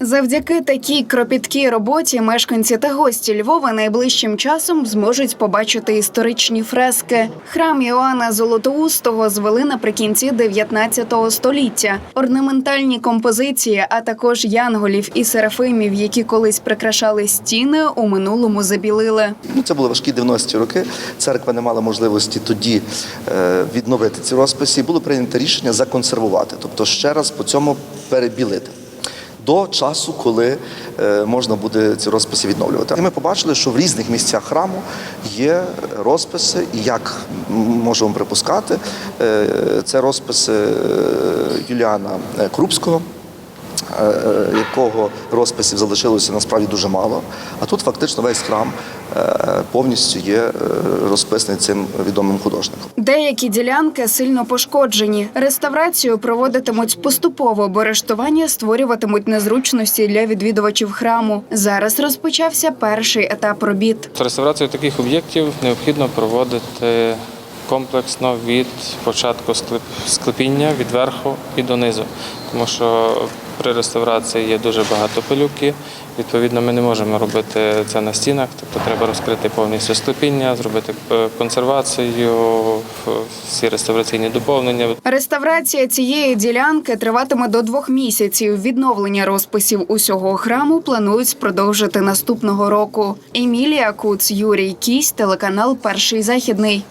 Завдяки такій кропіткій роботі мешканці та гості Львова найближчим часом зможуть побачити історичні фрески. Храм Іоанна Золотоустого звели наприкінці 19 століття. Орнаментальні композиції, а також янголів і серафимів, які колись прикрашали стіни, у минулому забілили. Ну, це були важкі 90-ті роки. Церква не мала можливості тоді е, відновити ці розписи. Було прийнято рішення законсервувати, тобто ще раз по цьому перебілити. До часу, коли е, можна буде ці розписи відновлювати. І ми побачили, що в різних місцях храму є розписи, і як можемо припускати, е, це розписи е, Юліана Крупського, якого розписів залишилося насправді дуже мало. А тут фактично весь храм е, повністю є е, розписаний цим відомим художником. Деякі ділянки сильно пошкоджені. Реставрацію проводитимуть поступово, бо рештування створюватимуть незручності для відвідувачів храму. Зараз розпочався перший етап робіт. Реставрацію таких об'єктів необхідно проводити комплексно від початку склеп- склепіння від верху і донизу, тому що при реставрації є дуже багато пилюки. Відповідно, ми не можемо робити це на стінах, тобто треба розкрити повністю склепіння, зробити е, консервацію, всі реставраційні доповнення. Реставрація цієї ділянки триватиме до двох місяців. Відновлення розписів усього храму планують продовжити наступного року. Емілія Куц, Юрій Кісь, телеканал Перший західний.